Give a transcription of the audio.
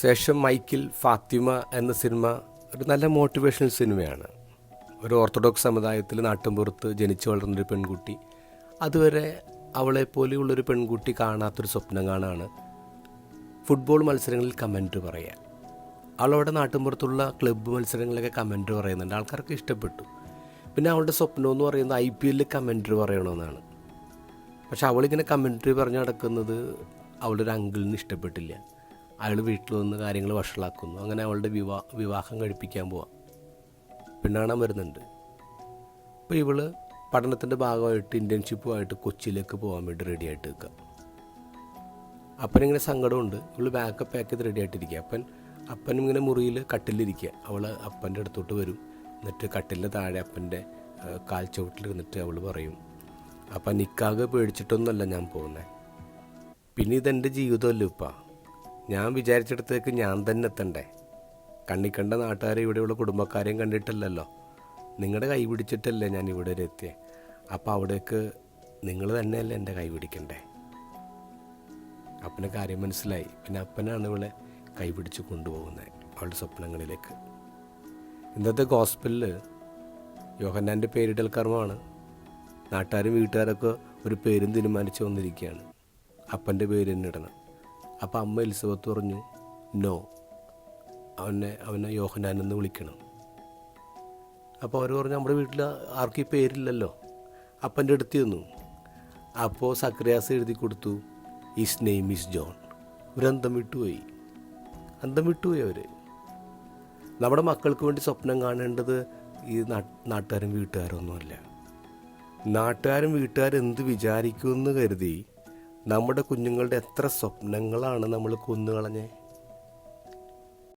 ശേഷം മൈക്കിൽ ഫാത്തിമ എന്ന സിനിമ ഒരു നല്ല മോട്ടിവേഷണൽ സിനിമയാണ്. ഒരു ഓർത്തഡോക്സ് സമുദായത്തിൽ നാട്ടിൻപുറത്ത് ജനിച്ചു വളർന്നൊരു പെൺകുട്ടി. അതുവരെ അവളെ അവളെപ്പോലെയുള്ളൊരു പെൺകുട്ടി കാണാത്തൊരു സ്വപ്നം കാണാണ് ഫുട്ബോൾ മത്സരങ്ങളിൽ കമന്റ് പറയുക അവളവിടെ നാട്ടിൻപുറത്തുള്ള ക്ലബ്ബ് മത്സരങ്ങളിലൊക്കെ കമന്റ് പറയുന്നുണ്ട്. ആൾക്കാർക്ക് ഇഷ്ടപ്പെട്ടു. പിന്നെ അവളുടെ സ്വപ്നം എന്ന് പറയുന്നത് ഐ പി എല്ലിൽ കമന്റ് പറയണമെന്നാണ്. പക്ഷെ അവളിങ്ങനെ കമന്റ് പറഞ്ഞ് നടക്കുന്നത് അവളൊരു അങ്കിളിന് ഇഷ്ടപ്പെട്ടില്ല. അയാൾ വീട്ടിൽ വന്ന് കാര്യങ്ങൾ വഷളാക്കുന്നു. അങ്ങനെ അവളുടെ വിവാ വിവാഹം കഴിപ്പിക്കാൻ പോവാം. പെണ്ണാണാൻ വരുന്നുണ്ട്. അപ്പോൾ ഇവൾ പഠനത്തിന്റെ ഭാഗമായിട്ട് ഇന്റേൺഷിപ്പുമായിട്ട് കൊച്ചിയിലേക്ക് പോകാൻ വേണ്ടി റെഡി ആയിട്ട് നിൽക്കുക അപ്പനിങ്ങനെ സങ്കടമുണ്ട്. ഇവൾ ബാക്കപ്പ് പാക്ക് ചെയ്ത് റെഡി ആയിട്ടിരിക്കുക അപ്പൻ അപ്പൻ ഇങ്ങനെ മുറിയിൽ കട്ടിലിരിക്കുക അവൾ അപ്പന്റെ അടുത്തോട്ട് വരും. എന്നിട്ട് കട്ടിലിന്റെ താഴെ അപ്പന്റെ കാൽ ചവിട്ടിലിരുന്നിട്ട് അവൾ പറയും അപ്പം നിക്കാകെ പേടിച്ചിട്ടൊന്നുമല്ല ഞാൻ പോകുന്നത് പിന്നെ ഇതെന്റെ ജീവിതമല്ലേ ഉപ്പ? ഞാൻ വിചാരിച്ചിടത്തേക്ക് ഞാൻ തന്നെ എത്തണ്ടേ? കണ്ണിക്കണ്ട കണ്ട നാട്ടുകാരെ ഇവിടെയുള്ള കുടുംബക്കാരെയും കണ്ടിട്ടില്ലല്ലോ. നിങ്ങളുടെ കൈ പിടിച്ചിട്ടല്ലേ ഞാൻ ഇവിടെ വരെ എത്തിയത് അപ്പോൾ അവിടേക്ക് നിങ്ങൾ തന്നെയല്ലേ എന്റെ കൈ പിടിക്കണ്ടേ? അപ്പനെ കാര്യം മനസ്സിലായി. പിന്നെ അപ്പനാണ് ഇവളെ കൈ പിടിച്ച് കൊണ്ടുപോകുന്നത് അവളുടെ സ്വപ്നങ്ങളിലേക്ക്. ഇന്നത്തെ ഹോസ്പിറ്റലിൽ യോഹന്നാന്റെ പേരിടൽ കർമ്മമാണ്. നാട്ടുകാരും വീട്ടുകാരൊക്കെ ഒരു പേരും തീരുമാനിച്ച് വന്നിരിക്കുകയാണ്. അപ്പന്റെ പേര് തന്നെ ഇടണം. അപ്പം അമ്മ എലിസബത്ത് പറഞ്ഞു നോ അവനെ അവനെ യോഹനാനെന്ന് വിളിക്കണം. അപ്പോൾ അവർ പറഞ്ഞു നമ്മുടെ വീട്ടിൽ ആർക്കും ഈ പേരില്ലല്ലോ. അപ്പന്റെ അടുത്ത് തന്നു അപ്പോൾ സക്രിയാസ് എഴുതി കൊടുത്തു ഈസ് നെയിം ഈസ് ജോൺ ഒരന്തം വിട്ടുപോയി അന്തം വിട്ടുപോയി അവർ നമ്മുടെ മക്കൾക്ക് വേണ്ടി സ്വപ്നം കാണേണ്ടത് ഈ നാട്ടുകാരും വീട്ടുകാരും ഒന്നുമല്ല. നാട്ടുകാരും വീട്ടുകാരും എന്ത് വിചാരിക്കുമെന്ന് കരുതി നമ്മുടെ കുഞ്ഞുങ്ങളുടെ എത്ര സ്വപ്നങ്ങളാണ് നമ്മൾ കൊന്നുകളഞ്ഞേ?